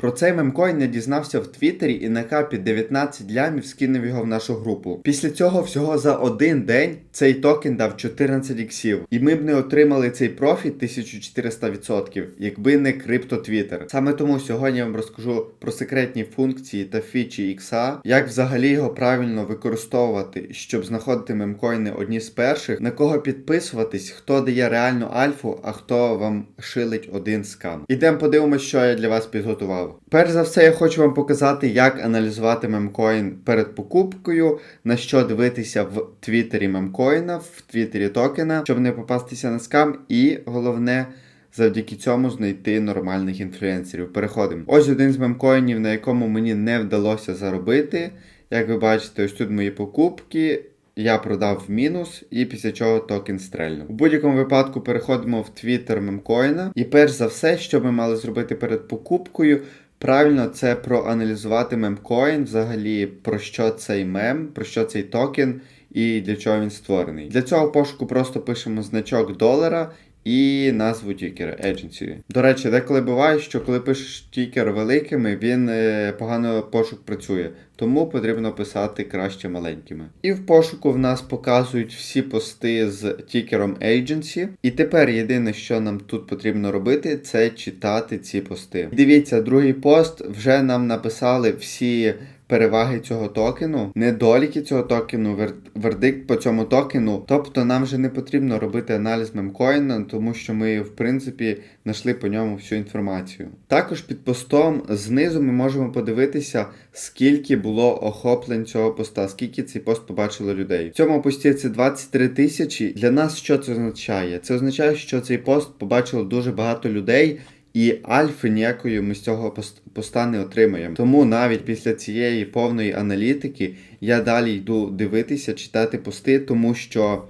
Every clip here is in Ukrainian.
Про цей мемкоін я дізнався в Твіттері і на капі 19 лямів скинув його в нашу групу. Після цього всього за один день цей токен дав 14 іксів. І ми б не отримали цей профіт 1400%, якби не крипто Твіттер. Саме тому сьогодні я вам розкажу про секретні функції та фічі ікса, як взагалі його правильно використовувати, щоб знаходити мемкоїни одні з перших, на кого підписуватись, хто дає реальну альфу, а хто вам шилить один скам. Ідемо подивимось, що я для вас підготував. Перш за все, я хочу вам показати, як аналізувати мемкоін перед покупкою, на що дивитися в твіттері мемкоїна, в твіттері токена, щоб не попастися на скам, і головне. Завдяки цьому знайти нормальних інфлюенсерів. Переходимо. Ось один з мемкоїнів, на якому мені не вдалося заробити. Як ви бачите, ось тут мої покупки. Я продав в мінус, і після чого токен стрельнув. У будь-якому випадку переходимо в твіттер мемкоїна. І перш за все, що ми мали зробити перед покупкою, правильно це проаналізувати мемкоін, взагалі про що цей мем, про що цей токен і для чого він створений. Для цього пошуку просто пишемо значок долара. І назву тікера Agency. До речі, деколи буває, що коли пишеш тікер великими, він е, погано пошук працює, тому потрібно писати краще маленькими. І в пошуку в нас показують всі пости з тікером Agency. І тепер єдине, що нам тут потрібно робити, це читати ці пости. Дивіться, другий пост вже нам написали всі переваги цього токену, недоліки цього токену, вер- вердикт по цьому токену. Тобто нам вже не потрібно робити аналіз мемкоїна, тому що ми, в принципі, знайшли по ньому всю інформацію. Також під постом знизу ми можемо подивитися, скільки було охоплень цього поста, скільки цей пост побачило людей. В цьому пості це 23 тисячі. Для нас що це означає? Це означає, що цей пост побачило дуже багато людей. І альфи ніякої ми з цього пост- поста не отримаємо. Тому навіть після цієї повної аналітики я далі йду дивитися, читати пости, тому що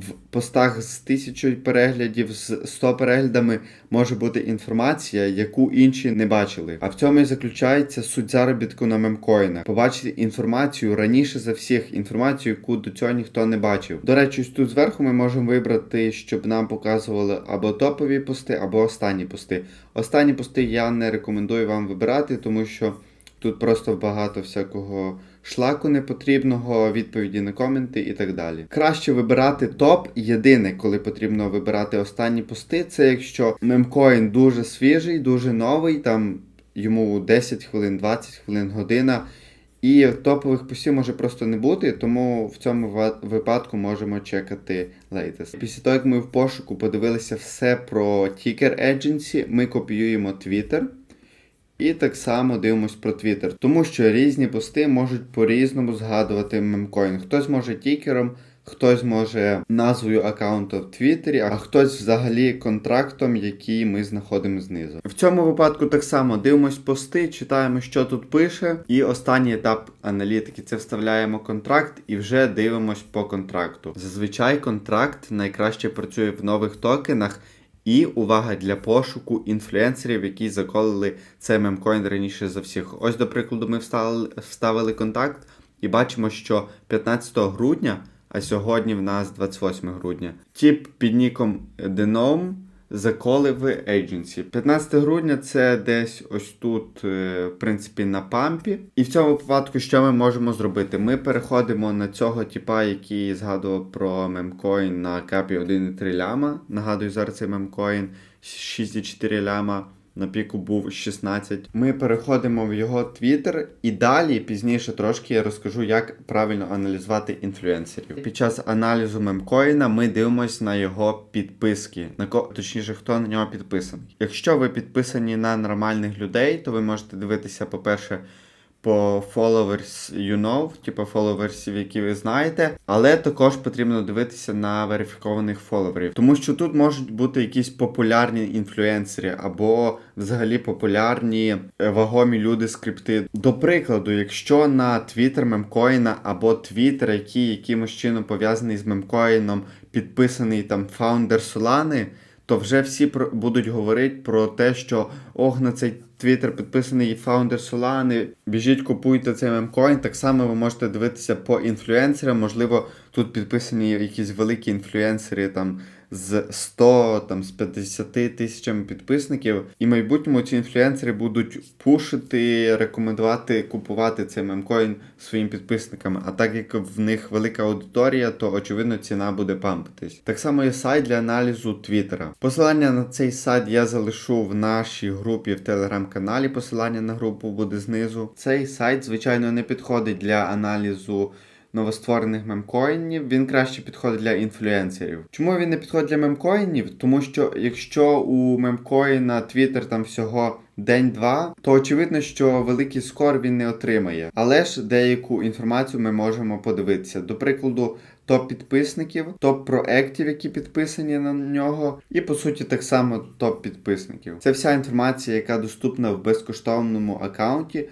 в постах з тисячою переглядів, з 100 переглядами може бути інформація, яку інші не бачили. А в цьому і заключається суть заробітку на мемкоїнах. Побачити інформацію раніше за всіх, інформацію, яку до цього ніхто не бачив. До речі, тут зверху ми можемо вибрати, щоб нам показували або топові пости, або останні пости. Останні пости я не рекомендую вам вибирати, тому що тут просто багато всякого шлаку непотрібного, відповіді на коменти і так далі. Краще вибирати топ. Єдине, коли потрібно вибирати останні пости, це якщо мемкоін дуже свіжий, дуже новий, там йому 10 хвилин, 20 хвилин, година. І топових постів може просто не бути, тому в цьому випадку можемо чекати latest. Після того, як ми в пошуку подивилися все про Ticker Agency, ми копіюємо Twitter. І так само дивимось про Twitter, тому що різні пости можуть по-різному згадувати мемкоін. Хтось може тікером, хтось може назвою аккаунту в Твіттері, а хтось взагалі контрактом, який ми знаходимо знизу. В цьому випадку так само дивимось пости, читаємо, що тут пише, і останній етап аналітики це вставляємо контракт і вже дивимось по контракту. Зазвичай контракт найкраще працює в нових токенах. І увага для пошуку інфлюенсерів, які заколили цей мемкоін раніше за всіх. Ось, до прикладу, ми вставили, вставили контакт і бачимо, що 15 грудня, а сьогодні в нас 28 грудня, тіп під ніком Denom заколив Agency. 15 грудня це десь ось тут, е, в принципі, на пампі. І в цьому випадку, що ми можемо зробити? Ми переходимо на цього типа, який згадував про мемкоін на капі 1,3 ляма. Нагадую, зараз цей мемкоін 6,4 ляма. На піку був 16. Ми переходимо в його твіттер і далі пізніше трошки я розкажу, як правильно аналізувати інфлюенсерів. Під час аналізу мемкоїна ми дивимося на його підписки, на ко точніше, хто на нього підписаний. Якщо ви підписані на нормальних людей, то ви можете дивитися, по-перше, по followers you know, типу фоловерсів, які ви знаєте, але також потрібно дивитися на верифікованих фоловерів, тому що тут можуть бути якісь популярні інфлюенсери або взагалі популярні е, вагомі люди скрипти. До прикладу, якщо на Twitter мемкоїна або Twitter, який якимось чином пов'язаний з мемкоїном, підписаний там фаундер Solana, то вже всі про, будуть говорити про те, що ох, на цей твіттер підписаний фаундер Solana, біжіть, купуйте цей мемкоін. Так само ви можете дивитися по інфлюенсерам. Можливо, тут підписані якісь великі інфлюенсери, там з 100 там з 50 тисячами підписників, і в майбутньому ці інфлюенсери будуть пушити, рекомендувати купувати цей мемкоін своїм підписникам. А так як в них велика аудиторія, то очевидно ціна буде пампитись. Так само є сайт для аналізу Твіттера. Посилання на цей сайт я залишу в нашій групі в телеграм-каналі. Посилання на групу буде знизу. Цей сайт, звичайно, не підходить для аналізу новостворених мемкоїнів, він краще підходить для інфлюенсерів. Чому він не підходить для мемкоїнів? Тому що якщо у мемкоїна Twitter там всього день-два, то очевидно, що великий скор він не отримає. Але ж деяку інформацію ми можемо подивитися. До прикладу, топ підписників, топ проектів, які підписані на нього, і по суті так само топ підписників. Це вся інформація, яка доступна в безкоштовному аккаунті.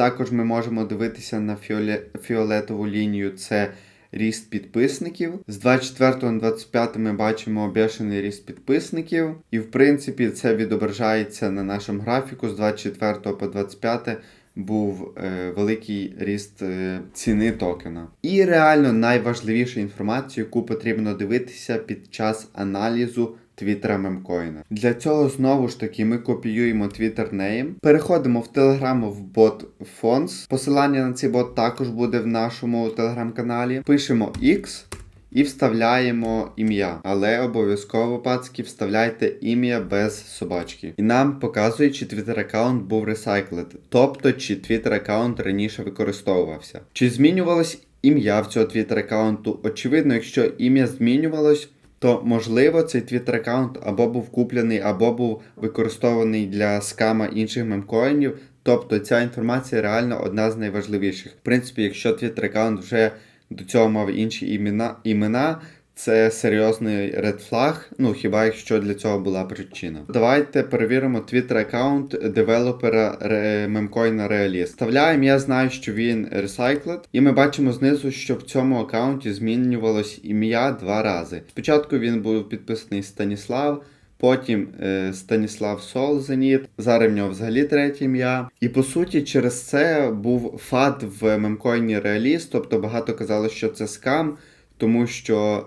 Також ми можемо дивитися на фіоле... фіолетову лінію. Це ріст підписників. З 24 на 25 ми бачимо бешений ріст підписників. І в принципі це відображається на нашому графіку з 24 по 25 був е, великий ріст е, ціни токена. І реально найважливіша інформація, яку потрібно дивитися під час аналізу Твіттера мемкоїна. Для цього знову ж таки ми копіюємо Twitter name, переходимо в Telegram в бот Fonts. Посилання на цей бот також буде в нашому телеграм-каналі. Пишемо X. І вставляємо ім'я, але обов'язково пацки вставляйте ім'я без собачки. І нам показує, чи Twitter аккаунт був recycled, тобто чи Twitter аккаунт раніше використовувався. Чи змінювалось ім'я в цього Twitter аккаунту? Очевидно, якщо ім'я змінювалось, то можливо цей Twitter аккаунт або був куплений, або був використований для скама інших мемкоїнів. Тобто ця інформація реально одна з найважливіших. В принципі, якщо Twitter аккаунт вже до цього мав інші імена, імена це серйозний flag, ну хіба якщо для цього була причина. Давайте перевіримо Twitter аккаунт девелопера мемкоїна Realist. Вставляємо, я знаю, що він recycled, і ми бачимо знизу, що в цьому аккаунті змінювалось ім'я два рази. Спочатку він був підписаний Станіслав. Потім е, Станіслав Солзеніт, зараз в нього взагалі третє ім'я. І по суті, через це був фад в мемкоїні Realist, тобто багато казали, що це скам, тому що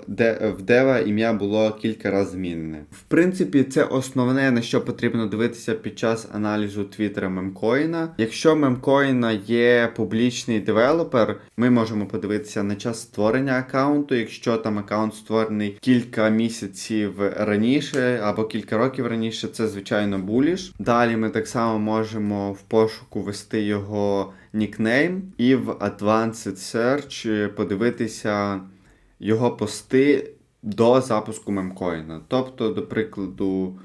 в Дева ім'я було кілька разів змінене. В принципі, це основне, на що потрібно дивитися під час аналізу твіттера мемкоїна. Якщо мемкоїна є публічний девелопер, ми можемо подивитися на час створення аккаунту. Якщо там аккаунт створений кілька місяців раніше або кілька років раніше, це звичайно буліш. Далі ми так само можемо в пошуку ввести його нікнейм і в Advanced Search подивитися його пости до запуску мемкоїна.Тобто, до прикладу,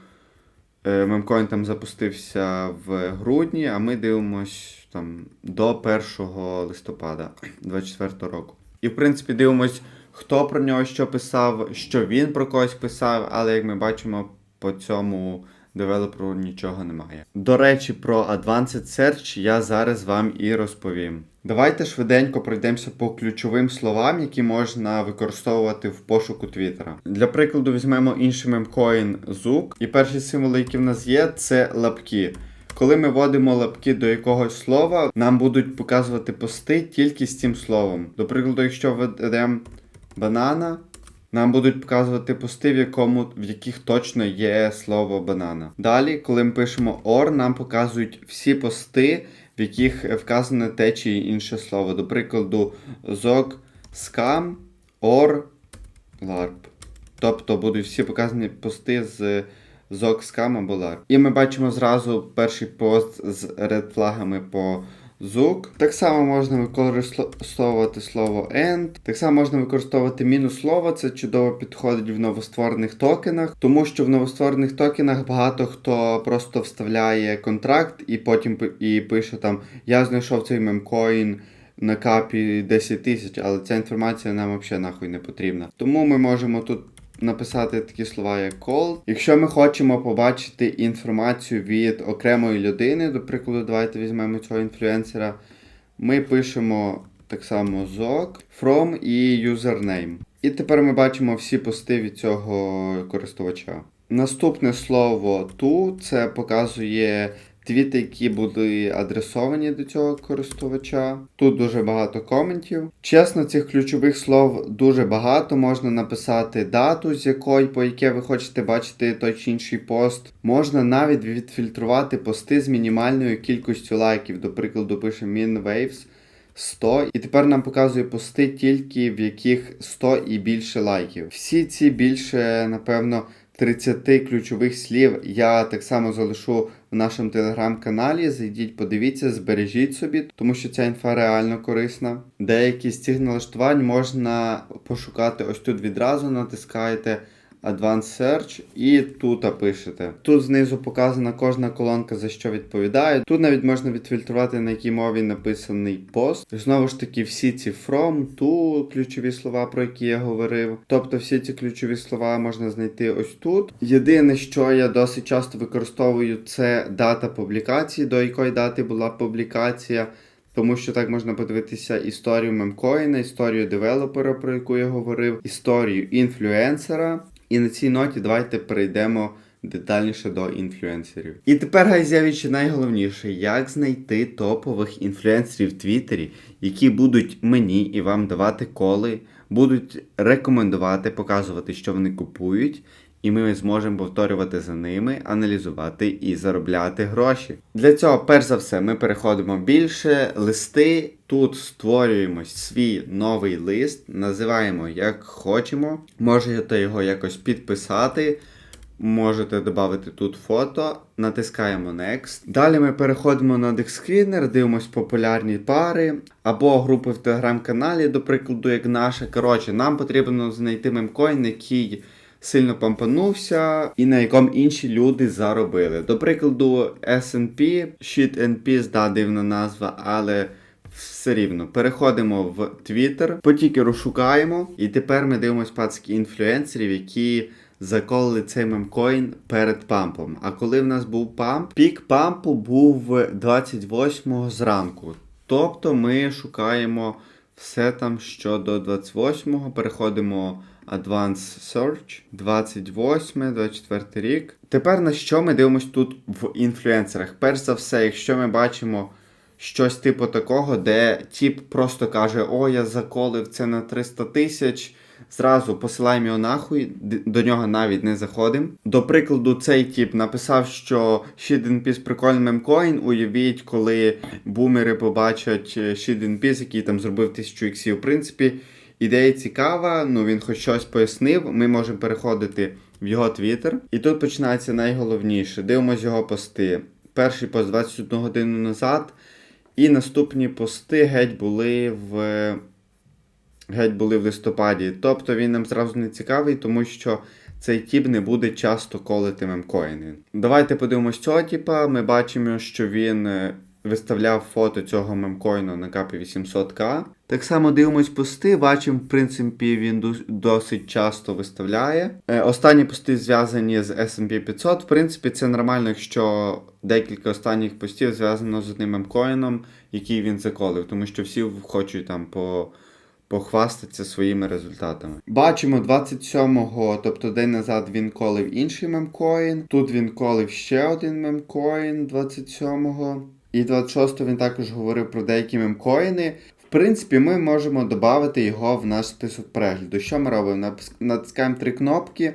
е, мемкоін там запустився в грудні, а ми дивимось там до 1 листопада 2024 року. І в принципі дивимось, хто про нього що писав, що він про когось писав, але як ми бачимо по цьому девелоперу нічого немає. До речі, про Advanced Search я зараз вам і розповім. Давайте швиденько пройдемося по ключовим словам, які можна використовувати в пошуку Твіттера. Для прикладу, візьмемо інший мемкоін ZUK, і перші символи, які в нас є, це лапки. Коли ми вводимо лапки до якогось слова, нам будуть показувати пости тільки з цим словом. До прикладу, якщо введемо банана, нам будуть показувати пости, в якому в яких точно є слово банана. Далі, коли ми пишемо OR, нам показують всі пости, в яких вказане те чи інше слово. До прикладу, ZOG, SCAM, OR, LARP. Тобто будуть всі показані пости з SCAM або LARP. І ми бачимо зразу перший пост з редфлагами по Зук. Так само можна використовувати слово end. Так само можна використовувати мінус слово. Це чудово підходить в новостворених токенах, тому що в новостворених токенах багато хто просто вставляє контракт і потім і пише там Я знайшов цей мемкоін. На капі 10 тисяч, але ця інформація нам взагалі нахуй не потрібна. Тому ми можемо тут написати такі слова, як cold. Якщо ми хочемо побачити інформацію від окремої людини, до прикладу, давайте візьмемо цього інфлюенсера, ми пишемо так само ZOG, from і username. І тепер ми бачимо всі пости від цього користувача. Наступне слово to це показує твіти, які були адресовані до цього користувача. Тут дуже багато коментів. Чесно, цих ключових слов дуже багато. Можна написати дату, з якої по яке ви хочете бачити той чи інший пост. Можна навіть відфільтрувати пости з мінімальною кількістю лайків. До прикладу, пише MinWaves 100. І тепер нам показує пости тільки в яких 100 і більше лайків. Всі ці більше, напевно. 30 ключових слів я так само залишу в нашому телеграм-каналі. Зайдіть, подивіться, збережіть собі, тому що ця інфа реально корисна. Деякі з цих налаштувань можна пошукати ось тут відразу, натискаєте Advanced Search і тут пишете. Тут знизу показана кожна колонка за що відповідає. Тут навіть можна відфільтрувати на якій мові написаний пост. Знову ж таки, всі ці from, to, ключові слова, про які я говорив. Тобто всі ці ключові слова можна знайти ось тут. Єдине, що я досить часто використовую, це дата публікації, до якої дати була публікація. Тому що так можна подивитися історію мемкоїна, історію девелопера, про яку я говорив, історію інфлюенсера. І на цій ноті давайте перейдемо детальніше до інфлюенсерів. І тепер гайзявічі найголовніше, як знайти топових інфлюенсерів в Твіттері, які будуть мені і вам давати коли, будуть рекомендувати, показувати, що вони купують. І ми зможемо повторювати за ними, аналізувати і заробляти гроші. Для цього, перш за все, ми переходимо більше листи. Тут створюємо свій новий лист, називаємо як хочемо. Можете його якось підписати. Можете додати тут фото, натискаємо Next. Далі ми переходимо на декскрінер, дивимось популярні пари або групи в телеграм-каналі, до прикладу, як наша. Коротше, нам потрібно знайти мемкоін, який сильно помпанувся і на якому інші люди заробили. До прикладу, S&P, Shit and Peace, да, дивна назва, але все рівно. Переходимо в Twitter, потіки розшукаємо, і тепер ми дивимося пацки інфлюенсерів, які заколили цей мемкоін перед пампом. А коли в нас був памп, пік пампу був 28 зранку. Тобто ми шукаємо все там щодо 28-го, переходимо Advanced Search, 28, 24 рік. Тепер на що ми дивимося тут в інфлюенсерах? Перш за все, якщо ми бачимо щось типу такого, де тіп просто каже: О, я заколив це на 300 тисяч. Зразу посилаємо його нахуй, до нього навіть не заходимо. До прикладу, цей тіп написав, що Shit Peace прикольний мемкоін. Уявіть, коли бумери побачать е, Shit Peace, який там зробив 1000 іксів. В принципі, ідея цікава, ну він хоч щось пояснив. Ми можемо переходити в його твіттер. І тут починається найголовніше. Дивимось його пости. Перший пост 21 годину назад. І наступні пости геть були в геть були в листопаді. Тобто він нам зразу не цікавий, тому що цей тіп не буде часто колити мемкоїни. Давайте подивимось цього тіпа. Ми бачимо, що він е, виставляв фото цього мемкоїну на капі 800к. Так само дивимось пости, бачимо, в принципі, він досить часто виставляє. Е, Останні пости зв'язані з S&P 500. В принципі, це нормально, якщо декілька останніх постів зв'язано з одним мемкоїном, який він заколив, тому що всі хочуть там по похвастатися своїми результатами. Бачимо 27-го, тобто день назад він колив інший мемкоін. Тут він колив ще один мемкоін 27-го. І 26-го він також говорив про деякі мемкоїни. В принципі, ми можемо додати його в наш список перегляду. Що ми робимо? Натискаємо три кнопки.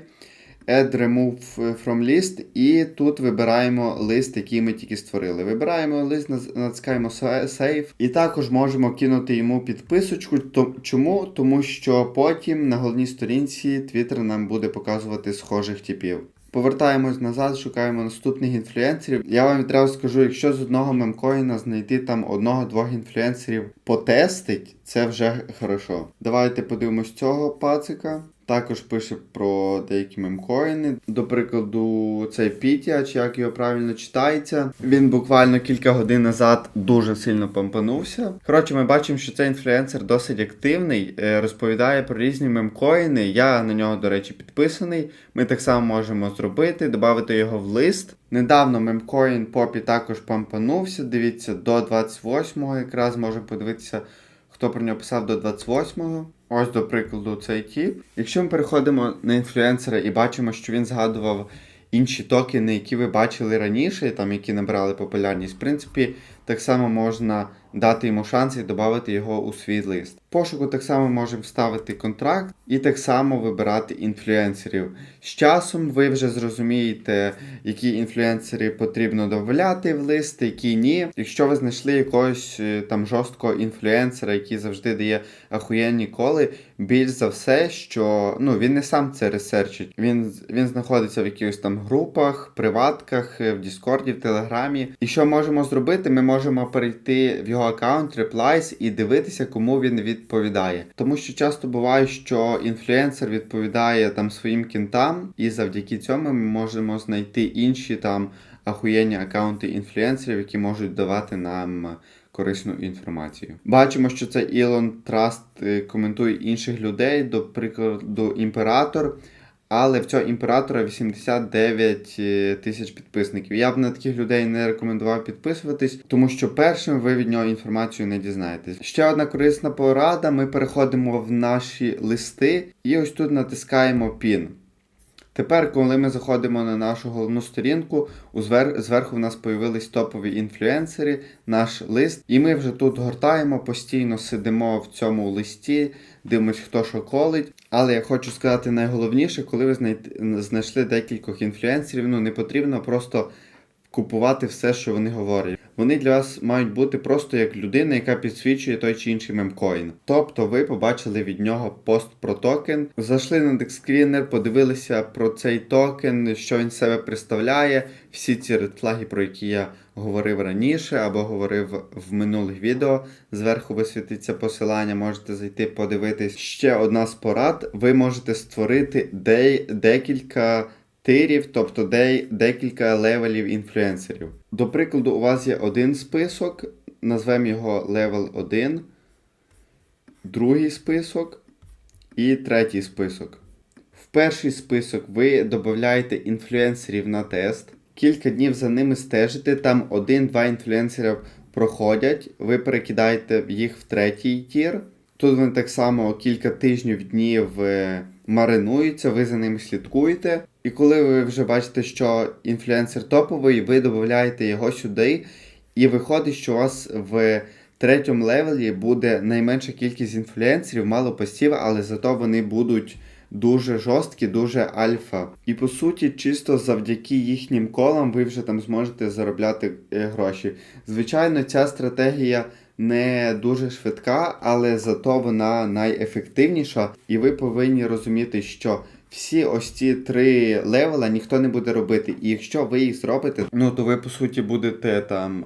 Add Remove from List, і тут вибираємо лист, який ми тільки створили. Вибираємо лист, натискаємо sa- Save, і також можемо кинути йому підписочку. Чому? Тому що потім на головній сторінці Twitter нам буде показувати схожих типів. Повертаємось назад, шукаємо наступних інфлюенсерів. Я вам відразу скажу, якщо з одного мемкоїна знайти там одного-двох інфлюенсерів потестить, це вже хорошо. Давайте подивимось цього пацика. Також пише про деякі мемкоїни. До прикладу, цей Пітя, чи як його правильно читається. Він буквально кілька годин назад дуже сильно помпанувся. Коротше, ми бачимо, що цей інфлюенсер досить активний, е, розповідає про різні мемкоїни. Я на нього, до речі, підписаний. Ми так само можемо зробити, додати його в лист. Недавно мемкоін Попі також помпанувся. Дивіться, до 28-го якраз можемо подивитися, хто про нього писав до 28-го. Ось, до прикладу, цей тіп. Якщо ми переходимо на інфлюенсера і бачимо, що він згадував інші токени, які ви бачили раніше, там які набрали популярність, в принципі, так само можна дати йому шанс і додати його у свій лист. Пошуку так само можемо вставити контракт і так само вибирати інфлюенсерів. З часом ви вже зрозумієте, які інфлюенсери потрібно додати в лист, які ні. Якщо ви знайшли якогось е, там жорсткого інфлюенсера, який завжди дає ахуєнні коли, більш за все, що ну він не сам це ресерчить. Він, він знаходиться в якихось там групах, приватках, е, в Діскорді, в Телеграмі. І що можемо зробити? Ми можемо перейти в його аккаунт, replies і дивитися, кому він відповідає. Тому що часто буває, що інфлюенсер відповідає там своїм кінтам, і завдяки цьому ми можемо знайти інші там ахуєнні аккаунти інфлюенсерів, які можуть давати нам корисну інформацію. Бачимо, що це Ілон Траст е, коментує інших людей, до прикладу, імператор. Але в цього імператора 89 е, тисяч підписників. Я б на таких людей не рекомендував підписуватись, тому що першим ви від нього інформацію не дізнаєтесь. Ще одна корисна порада: ми переходимо в наші листи і ось тут натискаємо PIN. Тепер, коли ми заходимо на нашу головну сторінку, зверху в нас появились топові інфлюенсери, наш лист, і ми вже тут гортаємо, постійно сидимо в цьому листі, дивимось, хто що колить. Але я хочу сказати найголовніше, коли ви знайшли декількох інфлюенсерів, ну не потрібно просто купувати все, що вони говорять. Вони для вас мають бути просто як людина, яка підсвічує той чи інший мемкоін. Тобто ви побачили від нього пост про токен, зайшли на декскрінер, подивилися про цей токен, що він себе представляє, всі ці редфлаги, про які я говорив раніше або говорив в минулих відео. Зверху висвітиться посилання, можете зайти подивитись. Ще одна з порад. Ви можете створити де- декілька тирів, тобто де, декілька левелів інфлюенсерів. До прикладу, у вас є один список, назвемо його левел 1, другий список і третій список. В перший список ви додаєте інфлюенсерів на тест, кілька днів за ними стежите, там один-два інфлюенсера проходять, ви перекидаєте їх в третій тір. Тут вони так само кілька тижнів днів е, маринуються, ви за ними слідкуєте. І коли ви вже бачите, що інфлюенсер топовий, ви додаєте його сюди, і виходить, що у вас в третьому левелі буде найменша кількість інфлюенсерів, мало постів, але зато вони будуть дуже жорсткі, дуже альфа. І по суті, чисто завдяки їхнім колам ви вже там зможете заробляти е, гроші. Звичайно, ця стратегія не дуже швидка, але зато вона найефективніша. І ви повинні розуміти, що всі ось ці три левела ніхто не буде робити. І якщо ви їх зробите, ну то ви по суті будете там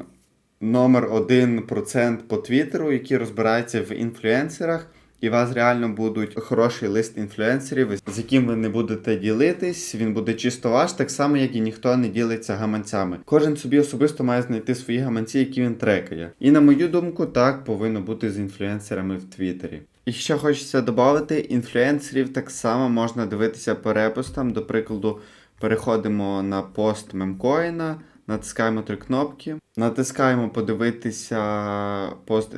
номер один процент по Твіттеру, який розбирається в інфлюенсерах. І у вас реально будуть хороший лист інфлюенсерів, з яким ви не будете ділитись. Він буде чисто ваш, так само як і ніхто не ділиться гаманцями. Кожен собі особисто має знайти свої гаманці, які він трекає. І на мою думку, так повинно бути з інфлюенсерами в Твіттері. І ще хочеться додати, інфлюенсерів так само можна дивитися по репостам. До прикладу, переходимо на пост мемкоїна, натискаємо три кнопки, натискаємо подивитися пост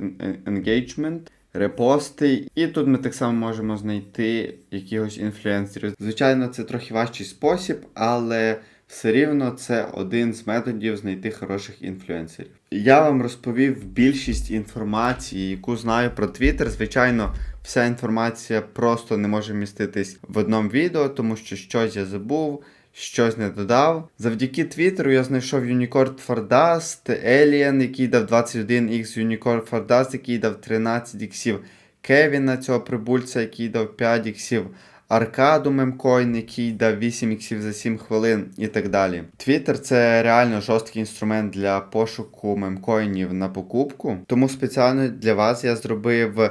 engagement, репости, і тут ми так само можемо знайти якихось інфлюенсерів. Звичайно, це трохи важчий спосіб, але все рівно це один з методів знайти хороших інфлюенсерів. Я вам розповів більшість інформації, яку знаю про Twitter. Звичайно, вся інформація просто не може міститись в одному відео, тому що щось я забув. Щось не додав. Завдяки Твіттеру я знайшов Unicorn Fardust, Alien, який дав 21x, Unicorn Fardust, який дав 13 іксів, Кевіна, цього прибульця, який дав 5 іксів, Аркаду Мемкоін, який дав 8 іксів за 7 хвилин і так далі. Твіттер це реально жорсткий інструмент для пошуку мемкоїнів на покупку. Тому спеціально для вас я зробив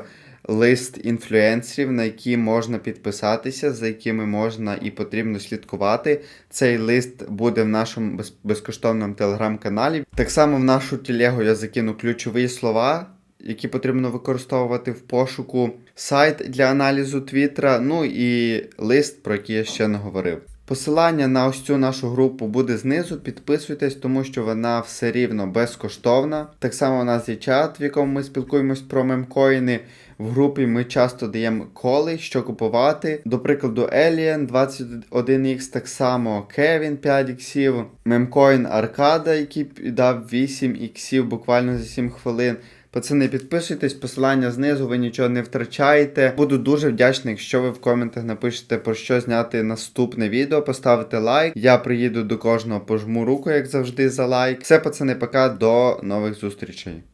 лист інфлюенсерів, на які можна підписатися, за якими можна і потрібно слідкувати. Цей лист буде в нашому без- безкоштовному телеграм-каналі. Так само в нашу телегу я закину ключові слова. Які потрібно використовувати в пошуку, сайт для аналізу Твіттера, ну і лист, про який я ще не говорив. Посилання на ось цю нашу групу буде знизу. Підписуйтесь, тому що вона все рівно безкоштовна. Так само у нас є чат, в якому ми спілкуємось про мемкоїни. В групі ми часто даємо коли, що купувати. До прикладу, Alien 21X, так само Kevin 5 іксів, мемкоін Аркада, який дав 8 іксів буквально за 7 хвилин. Пацани, підписуйтесь, посилання знизу, ви нічого не втрачаєте. Буду дуже вдячний, якщо ви в коментах напишете про що зняти наступне відео, поставите лайк. Я приїду до кожного, пожму руку, як завжди, за лайк. Все, пацани, пока, до нових зустрічей.